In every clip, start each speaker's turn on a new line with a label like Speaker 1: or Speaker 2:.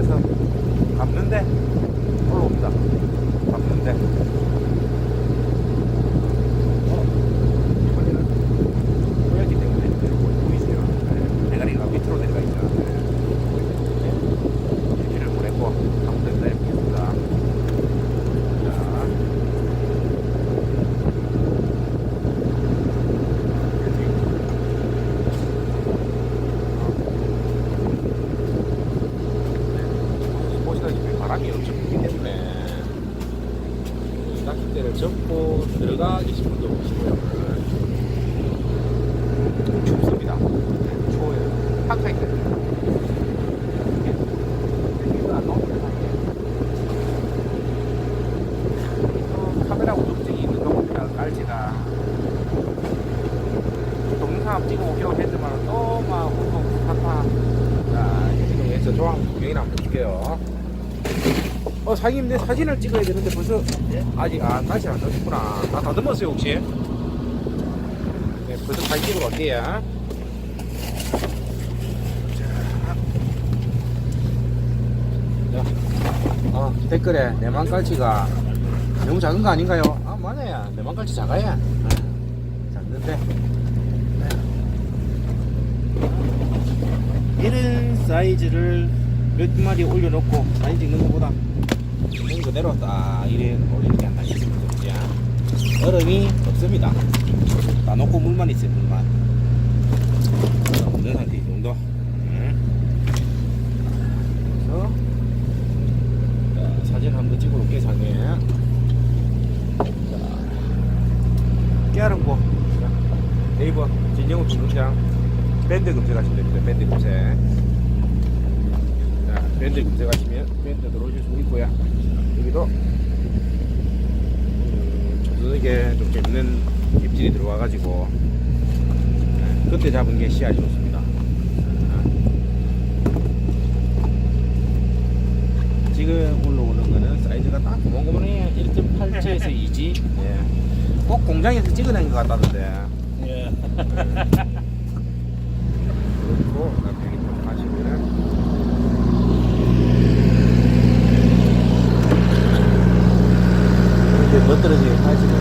Speaker 1: 쪽에서 갔는데 올라옵니다. 감는데 바람이 엄청 크기 때문에. 낚싯대를 접고 들어가 20분도 계시고요. 네. 춥습니다. 추워요. 파카이 카메라 우동증이 있는 동물이라는 알지가 동영상 찍어오기로 했지만 또막 우동 파파 자 지금 여기서 조항 구경이나 한번 볼게요. 어, 사장님, 내 사진을 찍어야 되는데 벌써 아직 아 다시 안 넣었구나. 다 다듬었어요 혹시? 네, 벌써 사진 찍으러 올게요. 자, 어, 댓글에 내만 깔치가 너무 작은 거 아닌가요? 아 맞아요. 내만 깔치 작아요. 아, 작는데. 네. 이런 사이즈를 몇 마리 올려놓고 사진 찍는 것보다 있는 그대로 딱 이래 올리는 게 낫겠습니다. 그죠? 얼음이 없습니다. 다 놓고 물만 있어요, 물만. 없는 상태 이 정도. 네. 그래서 자, 사진 한번 찍어 놓게 상해. 자, 깨알은 거. 네이버 진영우 주문장 밴드 검색하시면 됩니다. 밴드 검색. 자, 밴드 검색하시면 밴드 들어오실 수 있고요. 여기도 음, 저녁에 좀 재밌는 입질이 들어와 가지고 네, 그때 잡은 게 씨앗이 좋습니다. 아. 지금 올라오는 거는 사이즈가 딱 고만고만해요. 1.8채에서 2지. 예. 꼭 공장에서 찍어낸 것 같다던데.
Speaker 2: 예.
Speaker 1: 그리고 그다음에 여기 좀 가시면은 이제 멋들어지게 가시고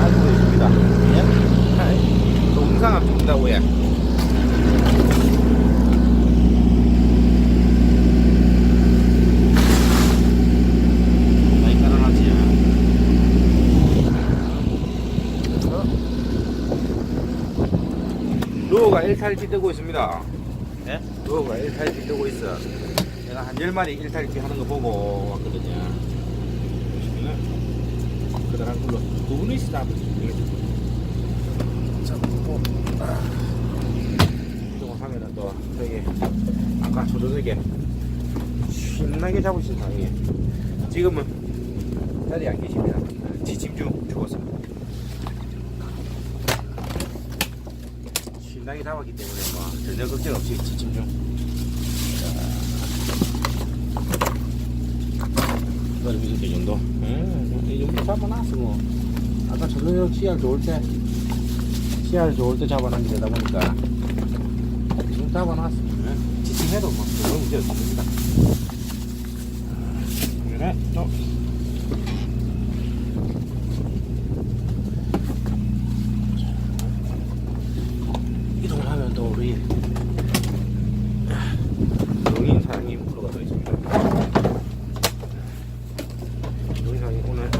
Speaker 1: 알고 있습니다. 예? 동상압 준다고 해. 많이 깔아놨지. 그래서 루어가 1탈지 뜨고 있습니다.
Speaker 2: 예?
Speaker 1: 루어가 1탈지 뜨고 있어. 내가 한 10마리 1탈지 하는 거 보고 왔거든요. 보시면은, 그다란 걸로 두 분이서 잡으시면 잡고, 아. 이동을 하면은 또, 저기, 아까 조조에게 신나게 잡으신 사이에 지금은 자리에 안 계십니다. 지침 중 신나게 잡았기 때문에 뭐 전혀 걱정 없이 지침 중. 이거 좀 있을 때 정도. 음, 이 정도 잡아놨어 뭐. 아까 저녁 씨알 좋을 때 씨알 좋을 때 잡아놓은 게 되다 보니까 지금 잡아놨어. 음, 지침해도 뭐 그런 문제 없습니다. 그러면 또 이동을 하면 또 우리 용인 사장님 프로가 더 있습니다. 용인 사장님 오늘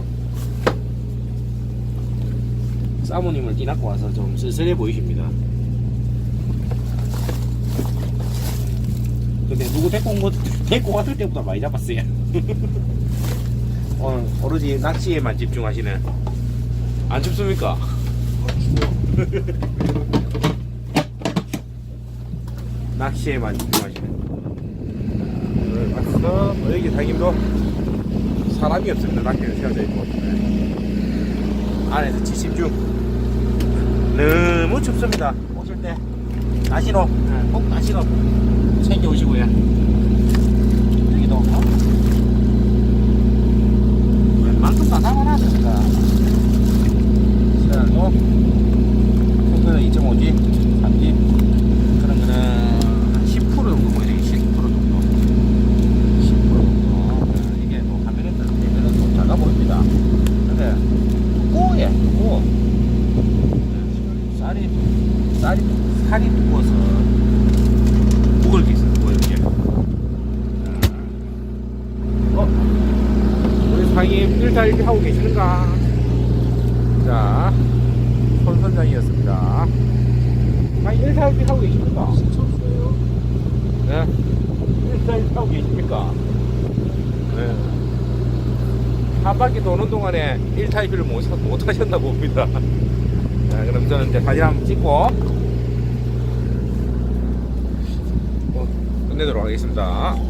Speaker 1: 사모님을 뛰낚고 와서 좀 쓸쓸해 보이십니다. 근데 누구 데리고 온 거, 데리고 왔을 때보다 많이 잡았어요. 오늘 오로지 낚시에만 집중하시는. 안 춥습니까? 낚시에만 집중하시는. 오늘 왔어. 뭐 여기 사장님도 사람이 없습니다. 낚시는 세워져 있고. 네. 안에서 지침 중. 너무 춥습니다. 오실 때 나시로, 네, 꼭 나시로 챙겨 오시고요. 여기도 어? 웬만큼 다 담아놨습니다. 자, 또, 큰 거는 2.5G, 3G, 그런 거는 한 10% 정도 보이네, 10% 정도. 10% 정도. 어, 이게 뭐 화면에 뜨면 좀 작아 보입니다. 근데 두꺼워요, 두꺼워. 네, 쌀이, 쌀이, 살이 두꺼워서 먹을 게 있어요, 뭐 이렇게. 어? 우리 사장님 1타 이렇게 하고 계시는가? 자, 손 선장이었습니다. 아니 1타 이렇게 하고 계십니까? 네. 1타 이렇게 하고 계십니까? 네. 한 바퀴 도는 동안에 1타입을 못, 못 하셨나 봅니다. 자, 그럼 저는 이제 사진 한번 찍고 어, 끝내도록 하겠습니다.